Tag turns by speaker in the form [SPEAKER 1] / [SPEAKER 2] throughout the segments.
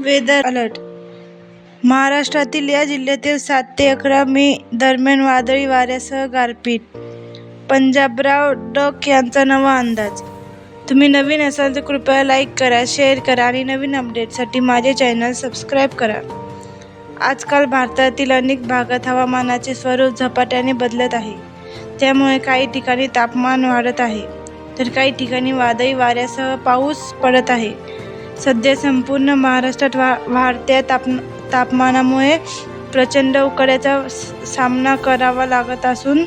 [SPEAKER 1] Weather alert. महाराष्ट्रातील या जिल्ह्यातील सात ते अकरा मे दरम्यान वादळी वाऱ्यासह गारपीट. पंजाबराव डक यांचा नवा अंदाज. तुम्ही नवीन असाल तर कृपया लाईक करा शेअर करा आणि नवीन अपडेटसाठी माझे चॅनल सबस्क्राईब करा. आजकाल भारतातील अनेक भागात हवामानाचे स्वरूप झपाट्याने बदलत आहे. त्यामुळे काही ठिकाणी तापमान वाढत आहे. तर काही ठिकाणी वादळी वाऱ्यासह पाऊस पडत आहे. सध्या संपूर्ण महाराष्ट्रात वा वाढत्या ताप तापमानामुळे प्रचंड उकाड्याचा सामना करावा लागत असून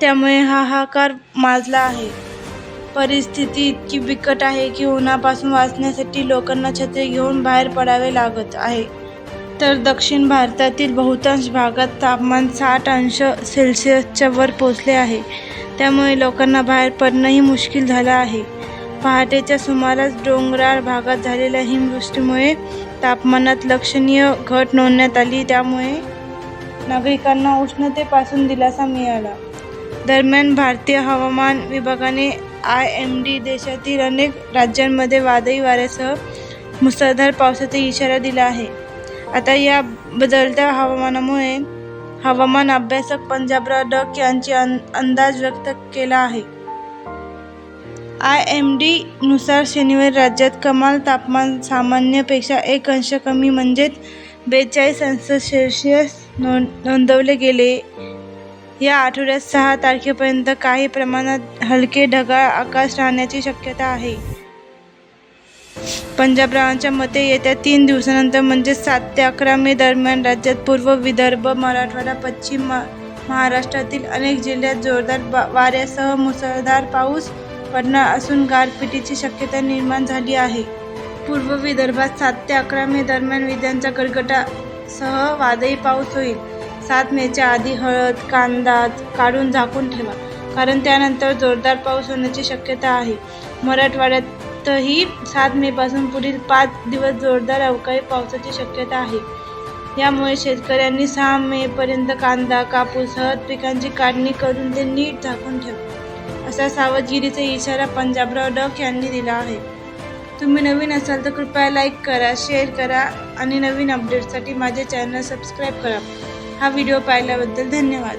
[SPEAKER 1] त्यामुळे हाहाकार माजला आहे. परिस्थिती इतकी बिकट आहे की उन्हापासून वाचण्यासाठी लोकांना छत्री घेऊन बाहेर पडावे लागत आहे. तर दक्षिण भारतातील बहुतांश भागात तापमान साठ अंश सेल्सिअसच्या वर पोचले आहे. त्यामुळे लोकांना बाहेर पडणंही मुश्किल झालं आहे. पहाटेच्या सुमारास डोंगराळ भागात झालेल्या हिमवृष्टीमुळे तापमानात लक्षणीय घट नोंदण्यात आली. त्यामुळे नागरिकांना उष्णतेपासून दिलासा मिळाला. दरम्यान भारतीय हवामान विभागाने आय एम डी देशातील अनेक राज्यांमध्ये वादळी वाऱ्यासह मुसळधार पावसाचा इशारा दिला आहे. आता या बदलत्या हवामानामुळे हवामान अभ्यासक पंजाबराव डक यांची अंदाज व्यक्त केला आहे. आय एम डी नुसार शनिवारी राज्यात कमाल तापमान सामान्यपेक्षा एक अंश कमी म्हणजेच बेचाळीस अंश सेल्सिअस नोंद नोंदवले गेले. या आठवड्यात सहा तारखेपर्यंत काही प्रमाणात हलके ढगाळ आकाश राहण्याची शक्यता आहे. पंजाबरावांच्या मते येत्या तीन दिवसानंतर म्हणजे सात ते अकरा मे दरम्यान राज्यात पूर्व विदर्भ मराठवाडा पश्चिम महाराष्ट्रातील अनेक जिल्ह्यात जोरदार वाऱ्यासह मुसळधार पाऊस पडणार असून गारपिटीची शक्यता निर्माण झाली आहे. पूर्व विदर्भात सात ते अकरा मे दरम्यान विजांच्या गडगडासह वादळी पाऊस होईल. सात मेच्या आधी हळद कांदा काढून झाकून ठेवा कारण त्यानंतर जोरदार पाऊस होण्याची शक्यता आहे. मराठवाड्यातही सात मेपासून पुढील पाच दिवस जोरदार अवकाळी पावसाची शक्यता आहे. यामुळे शेतकऱ्यांनी सहा मेपर्यंत कांदा कापूस हळद पिकांची काढणी करून ते नीट झाकून ठेवा. असा सावधगिरीचा इशारा पंजाबराव डॉक यांनी दिला आहे. तुम्ही नवीन असाल तर कृपया लाईक करा शेअर करा आणि नवीन अपडेटसाठी माझे चॅनल सबस्क्राईब करा. हा व्हिडिओ पाहिल्याबद्दल धन्यवाद.